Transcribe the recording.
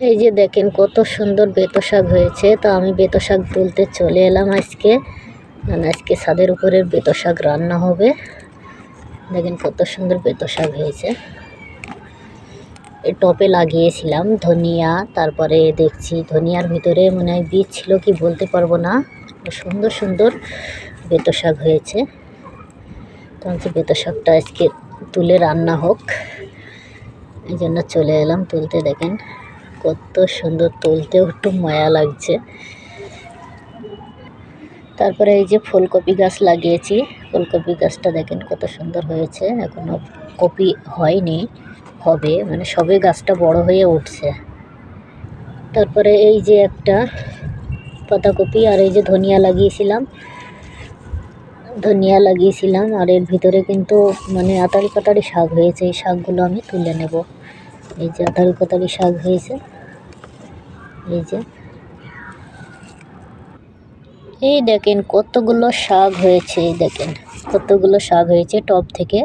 এই যে দেখেন কত সুন্দর বেতো শাক হয়েছে। তো আমি বেতো শাক তুলতে চলে এলাম আজকে। কারণ আজকে ছাদের উপরে বেতো শাক রান্না হবে। দেখেন কত সুন্দর বেতো শাক হয়েছে। এই টপে লাগিয়েছিলাম ধনিয়া, তারপরে দেখছি ধনিয়ার ভিতরে মনে হয় বীজ ছিল কি বলতে পারব না। সুন্দর সুন্দর বেতো শাক হয়েছে। তো হচ্ছে বেতো শাকটা আজকে তুলে রান্না হোক। এই জন্য চলে এলাম তুলতে দেখেন। কত সুন্দর তুলতেও একটু মায়া লাগছে। তারপরে এই যে ফুলকপি গাছ লাগিয়েছি, ফুলকপি গাছটা দেখেন কত সুন্দর হয়েছে, এখনও কপি হয়নি, হবে মানে সবে গাছটা বড় হয়ে উঠছে। তারপরে এই যে একটা পাতাকপি আর এই যে ধনিয়া লাগিয়েছিলাম ধনিয়া লাগিয়েছিলাম আর এর ভিতরে কিন্তু মানে আতারি পাতারি শাক হয়েছে, এই শাকগুলো আমি তুলে নেব। এই যে আতাল পাতারি শাক হয়েছে এই যে। এই দেখেন কতগুলো শাক হয়েছে এই দেখেন। কতগুলো শাক হয়েছে টব থেকে।